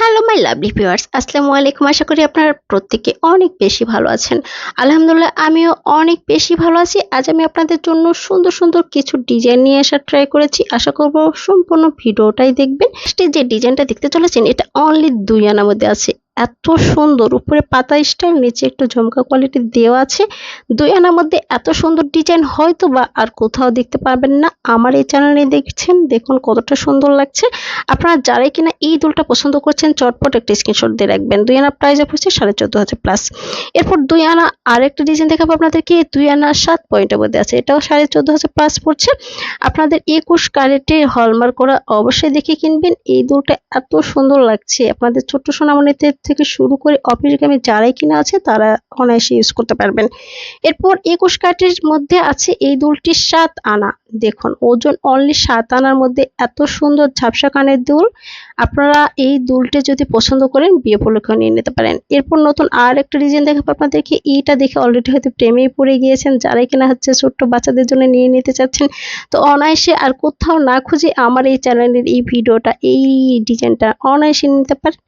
Hello my lovely viewers আসসালামু আলাইকুম আশা করি আপনারা প্রত্যেকে অনেক বেশি ভালো আছেন আলহামদুলিল্লাহ আমিও অনেক বেশি ভালো আছি আজ আমি আপনাদের জন্য সুন্দর সুন্দর কিছু ডিজাইন নিয়ে আসার ট্রাই করেছি আশা করব সম্পূর্ণ ভিডিওটাই দেখবেন যে ডিজাইনটা দেখতে চলেছেন এটা অনলি দুই আনার মধ্যে আছে এত সুন্দর। উপরে পাতা স্টাইল, নিচে একটু ঝুমকা কোয়ালিটি দেওয়া আছে। দুই আনার মধ্যে এত সুন্দর ডিজাইন হয়তো বা আর কোথাও দেখতে পারবেন না। আমার এই চ্যানেলে দেখছেন, দেখুন কতটা সুন্দর লাগছে। আপনারা যারাই কিনা এই দুলটা পছন্দ করছেন, চটপট একটা স্ক্রিনশট দিয়ে রাখবেন। দুই আনা প্রাইস পড়ছে সাড়ে চোদ্দ হাজার প্লাস এরপর দুই আনা আরেকটা ডিজাইন দেখাবো আপনাদেরকে। দুই আনা সাত পয়েন্টের মধ্যে আছে। এটাও সাড়ে চোদ্দ হাজার প্লাস পড়ছে। আপনাদের একুশ ক্যারেটে হলমার্ক করা অবশ্যই দেখে কিনবেন। এই দুলটা এত সুন্দর লাগছে। আপনাদের ছোট্ট সোনামণিদের থেকে শুরু করে অফিসগামী যারাই কিনা আছে, তারা অনায়াসে ইউজ করতে পারবেন। এরপর একুশ ক্যারেটের মধ্যে আছে এই দুলটি সাত আনা। দেখুন, ওজন অনলি সাত আনার মধ্যে এত সুন্দর ঝাপসা কানের দুল। আপনারা এই দুলটি যদি পছন্দ করেন, বিয়ে উপলক্ষে নিয়ে নিতে পারেন। এরপর নতুন আর একটা ডিজাইন দেখাবো আপনাদেরকে। এইটা দেখে অলরেডি হয়তো প্রেমেই পড়ে গিয়েছেন। যারাই কিনা হচ্ছে ছোট্ট বাচ্চাদের জন্য নিয়ে নিতে চাচ্ছেন, তো অনায়াসে আর কোথাও না খুঁজে আমার এই চ্যানেলের এই ভিডিওটা, এই ডিজাইনটা অনায়াসে নিতে পারেন।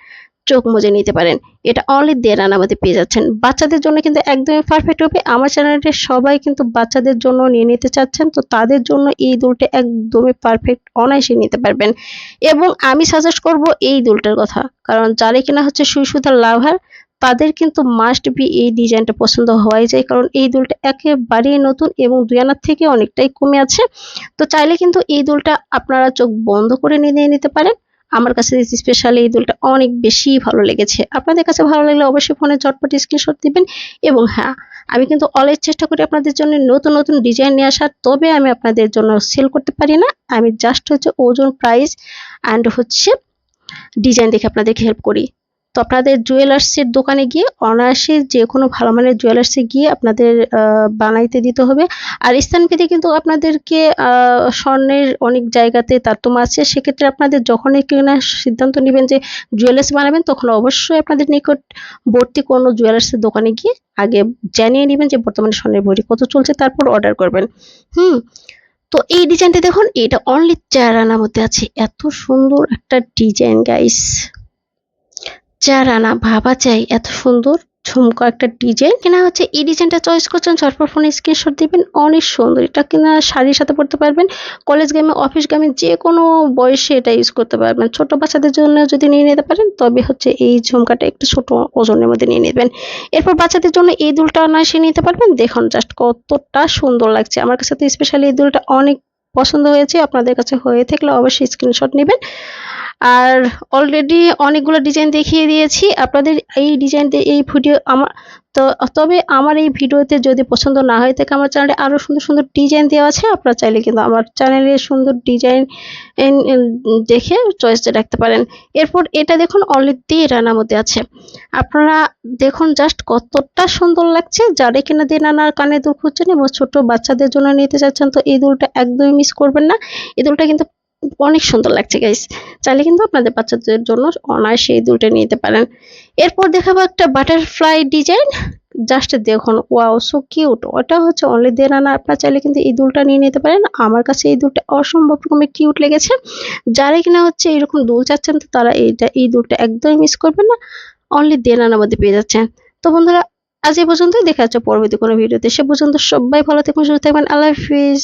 চোখ মুজে নিতে পারেন। এটা অনলি দেড় আনা মধ্যে পেয়ে যাচ্ছেন। বাচ্চাদের জন্য কিন্তু একদমই পারফেক্ট হবে। আমার চ্যানেলের সবাই কিন্তু বাচ্চাদের জন্য নিয়ে নিতে চাচ্ছেন। তো তাদের জন্য এই দুলটা একদমই পারফেক্ট অনায়াসে নিতে পারবেন। এবং আমি সাজেস্ট করব এই দুলটার কথা। কারণ যারা কিনা হচ্ছে সুই লাভার তাদের কিন্তু মাস্ট বি এই ডিজাইনটা পছন্দ হওয়াই যায় কারণ এই দুলটা একেবারেই নতুন এবং দুই আনার থেকে অনেকটাই কমে আছে। তো চাইলে কিন্তু এই দুলটা আপনারা চোখ বন্ধ করে নিয়ে নিতে পারেন। আমার কাছে স্পেশালি এই দুলটা অনেক বেশি ভালো লেগেছে। আপনাদের কাছে ভালো লাগলে অবশ্যই ফোনে চটপট স্ক্রিনশট দিবেন এবং হ্যাঁ আমি কিন্তু অলওয়েজ চেষ্টা করি আপনাদের জন্য নতুন নতুন ডিজাইন নিয়ে আসার, তবে আমি আপনাদের জন্য সেল করতে পারি না। আমি জাস্ট হচ্ছে ওজন প্রাইস অ্যান্ড হচ্ছে ডিজাইন দেখে আপনাদেরকে হেল্প করি। তো আপনাদের জুয়েলার্সের দোকানে গিয়ে অনায়াসে যে কোনো ভালো মানের জুয়েলার্সে গিয়ে আপনাদের বানাইতে দিতে হবে। আর স্থানভেদে কিন্তু আপনাদেরকে স্বর্ণের অনেক জায়গাতে তারতম্য আছে। সেক্ষেত্রে আপনাদের যখনই কেনার সিদ্ধান্ত নেবেন যে জুয়েলার্স বানাবেন, তখন অবশ্যই আপনাদের নিকটবর্তী কোনো জুয়েলার্সের দোকানে গিয়ে আগে জানিয়ে নেবেন যে বর্তমানে স্বর্ণের ভরি কত চলছে, তারপর অর্ডার করবেন। হুম, তো এই ডিজাইনটা দেখুন, এটা অনলি চার আনার মধ্যে আছে। এত সুন্দর একটা ডিজাইন গাইস চার আনা ভাবা চাই এত সুন্দর। ঝুমকা একটা ডিজাইন। কেনা হচ্ছে, এই ডিজাইনটা চয়েস করছেন, ঝটপট ফোনে স্ক্রিনশট দিবেন, অনেক সুন্দর। এটা কিনা শাড়ির সাথে পড়তে পারবেন কলেজ গামে অফিস গামে যে কোনো বয়সে এটা ইউজ করতে পারবেন। ছোট বাচ্চাদের জন্য যদি নিয়ে নিতে পারেন, তবে হচ্ছে এই ঝুমকাটা একটু ছোট ওজনের মধ্যে নিয়ে নেবেন। এরপর বাচ্চাদের জন্য এই দুলটা অনায়াসে নিতে পারবেন। দেখুন জাস্ট কতটা সুন্দর লাগছে। আমার কাছে তো স্পেশালি এই দুলটা অনেক পছন্দ হয়েছে। আপনাদের কাছে হয়ে থাকলে অবশ্যই স্ক্রিনশট নেবেন। আর অলরেডি অনেকগুলো ডিজাইন দেখিয়ে দিয়েছি। আপনাদের এই ডিজাইন এই ভিডিও আমার, তো তবে আমার এই ভিডিওতে যদি পছন্দ না হয় থাকে আমার চ্যানেলে আরও সুন্দর সুন্দর ডিজাইন দেওয়া আছে। আপনারা চাইলে কিন্তু আমার চ্যানেলে সুন্দর ডিজাইন দেখে চয়েসে রাখতে পারেন। এরপর এটা দেখুন দিয়ে রানার মধ্যে আছে। আপনারা দেখুন জাস্ট কতটা সুন্দর লাগছে। যারা কিনা দিয়ে নানার কানে দুল খুঁজছেন এবং ছোট বাচ্চাদের জন্য নিতে চাচ্ছেন, তো এই দুলটা একদমই মিস করবেন না। এই দুলটা কিন্তু অনেক সুন্দর লাগছে গাইস চাইলে কিন্তু আপনাদের বাচ্চাদের জন্য অনায়াসে এই দুলটা নিতে পারেন। এরপর দেখাবো একটা বাটারফ্লাই ডিজাইন জাস্ট দেখুন ওয়াও সো কিউট ওটা হচ্ছে অনলি দেড় আনা আপনারা চাইলে কিন্তু এই দুলটা নিয়ে নিতে পারেন। আমার কাছে এই দুলটা অসম্ভব রকমের কিউট লেগেছে। যারা কিনা হচ্ছে এরকম দুল চাচ্ছেন, তো তারা এইটা, এই দুলটা একদমই মিস করবেন না। অনলি দেড় আনার মধ্যে পেয়ে যাচ্ছেন। তো বন্ধুরা, আজ এই পর্যন্তই। দেখা যাচ্ছে পরবর্তী কোনো ভিডিওতে। সে পর্যন্ত সবাই ভালো থাকুন, সুস্থ থাকবেন আল্লাহ হাফিজ।